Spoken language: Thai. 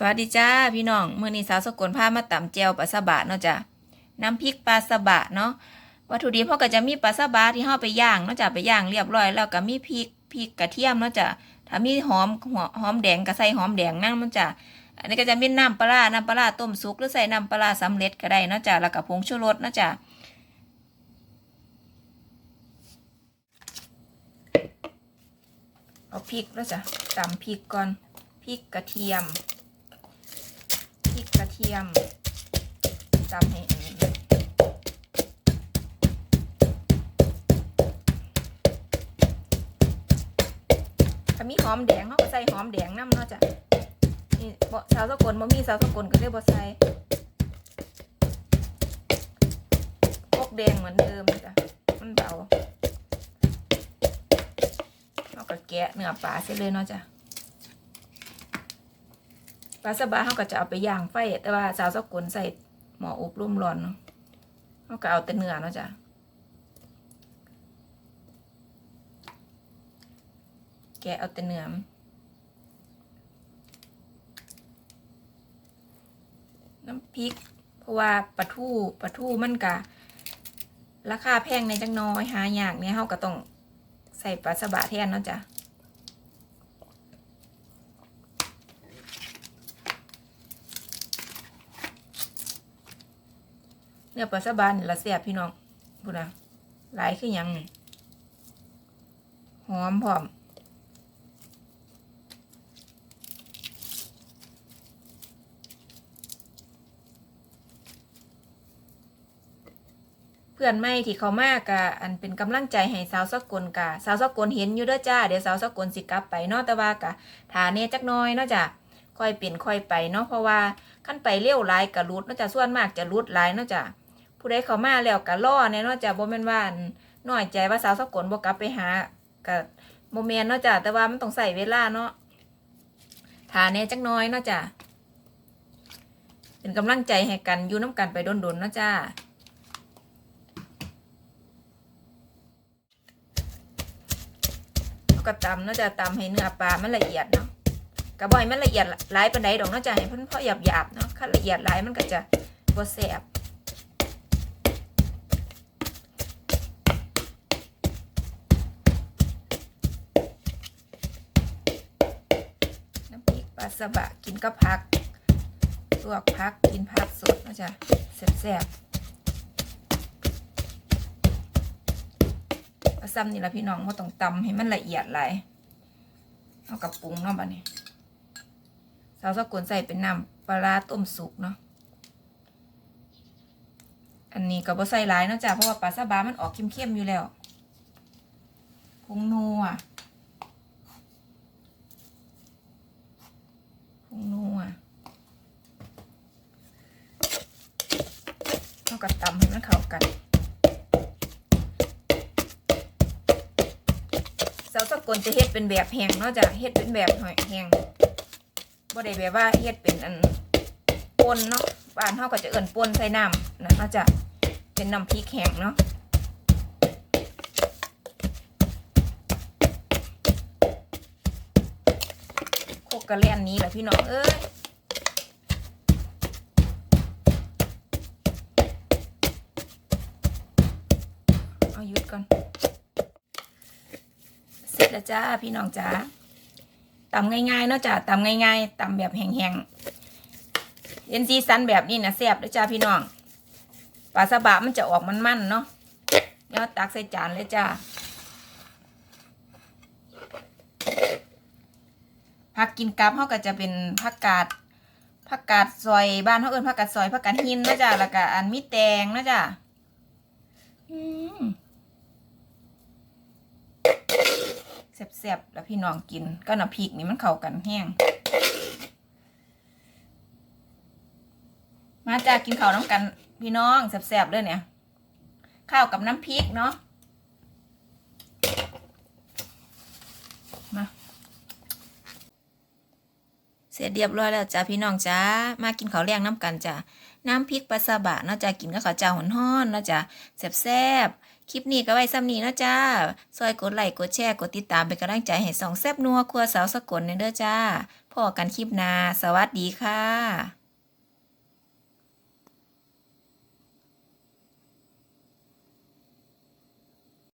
สวัสดีจ้าพี่น้องมื้อนี้สาวสกลพามาตำแจวปลาสบะเนาะจ้ะน้ำพริกปลาสบะเนาะวัตถุดิบเขาก็จะมีปลาสบะที่เฮาไปย่างเนาะจ้ะไปย่างเรียบร้อย แล้วก็มีพริกพริกกระเทียมเนาะจ้ะถ้ามีหอมหัวหอมแดงก็ใส่หอมแดงนั่นมันจ้ะอันนี้ก็จะมีน้ำปลาน้ำปลาต้มสุกหรือใส่น้ำปลาสำเร็จก็ได้เนาะจ้ะแล้วก็ผงชูรสเนาะจ้ะเอาพริกแล้วจ้ะตำพริกก่อนพริกกระเทียม ทียมจำให้อันนี้ถ้ามีหอมแดงเขาก็ใส่หอมแดงน้ำเนาะจ้ะนี่บ่สาวสกลบ่มีสาวสกลก็เลยบ่ใส่พวกแดงเหมือนเดิมจ้ะมันเบาเราก็แกะเนื้อปลาเสร็จเลยเนาะจ้ะ ปลาสบะเขาก็จะเอาไปย่างไฟแต่ว่าสาวสกุลใส่หม้ออบร่มร้อนเนาะเขาก็เอาแต่เนื้อเนาะจ้ะแกเอาแต่เนื้อนน้ำพริก เพราะว่าปลาทูปลาทูมันกะราคาแพงในจังน้อยหายากเนี่ยเขาก็ต้องใส่ปลาสบะแทนเนาะจ้ะ นื้อปลาสะบานนี่ละเสียบพี่น้องพูดนะหลายคือหยังนี่หอมพร้อมเพื่อนไม่ที่เขามากกะอันเป็นกำลังใจให้สาวสกลกะสาวสกลเห็นอยู่เด้อจ้าเดี๋ยวสาวสกลสิกลับไปเนาะแต่ว่ากะฐานเนี่ยจักน้อยเนาะจ้ะค่อยเปลี่ยนค่อยไปเนาะเพราะว่าขั้นไปเลี้ยวหลายกะรุดเนาะจ้ะส่วนมากจะรุดหลายเนาะจ้ะ ผู้ใดเข้ามาแล้วก็ล่อแน่นาะจ้ะบ่แม่นว่าอั่นน้อยใจว่าสาวสกลบ่กลับไปหาก็บ่แม่นเนาะจ้ะแต่ว่ามันต้องใส่เวลาเนาะถ้าแน่จักน้อยเนาะจ้ะเป็นกำลังใจให้กันอยู่น้ำกันไปดนๆเนาะจ้าก็ตำเนาะจ้ะตำให้เนื้อปลามันละเอียดเนาะกระบอยมันละเอียดหลายปานใดดอกเนาะจ้ะให้เพิ่นพอหยาบๆเนาะคันละเอียดหลายมันก็จะบ่แซ่บ สบะกินกับผักลวกผักกินผักสดนะจ๊ะแซ่บๆเอาซ้ำนี่ละพี่น้องว่าต้องตำให้มันละเอียดหลายเอากับปรุงเนาะบัดนี้สาวสกุลใส่เป็นน้ำปลาร้าต้มสุกเนาะอันนี้ก็บ่ใส่หลายเนาะจ๊ะเพราะว่าปลาสบะมันออกเข้มๆอยู่แล้วผงนัว ผง นัวเอากระตำให้มันเข้ากันสาวสกลจะเฮ็ดเป็นแบบแห้งเนาะจ้ะเฮ็ดเป็นแบบหอยแห้งบ่ได้แบบว่าเฮ็ดเป็นอันปนเนาะบ้านเฮาก็จะเอิ้นปนใส่น้ำนะเนาะจ้ะเป็นน้ำพริกแห้งเนาะ กกะแล่นนี้แหละพี่น้องเอ้ยเอาหยุดก่อนเสร็จแล้วจ้าพี่น้องจ้าตำง่ายๆเนาะจ้าตำง่ายๆตำแบบแห้งๆเอ็นซีซันแบบนี้นะแซ่บเลยจ้าพี่น้องปลาสบะมันจะออกมันๆเนาะเดี๋ยวตักใส่จานเลยจ้า ผักกินกับเขาก็จะเป็นผักกาดผักกาดซอยบ้านเขาเอิ้นผักกาดซอยผักกาดหินนะจ้าแล้วก็อันมีแตงนะจ้าอืมแซ่บๆแล้วพี่น้องกิน ก็น้ำพริกนี่มันเข้ากันแห้งมาจ้ากินข้าวน้ำกันพี่น้องแซ่บๆเลยเนี่ย ข้าวกับน้ำพริกเนาะ เสร็จเรียบร้อยแล้วจ้าพี่น้องจ้ามากินข้าวแรงน้ำกันจ้าน้ำพริกปลาซาบะเนาะจ้ากินกับข้าวเจ้าหอนๆเนาะจ้าแซ่บๆคลิปนี้ก็ไว้ซ้ำนี้เนาะจ้าซอยกดไลค์กดแชร์กดติดตามเป็นกำลังใจให้สองแซบนัวครัวสาวสกลเด้อจ้าพอกันคลิปหน้าสวัสดีค่ะ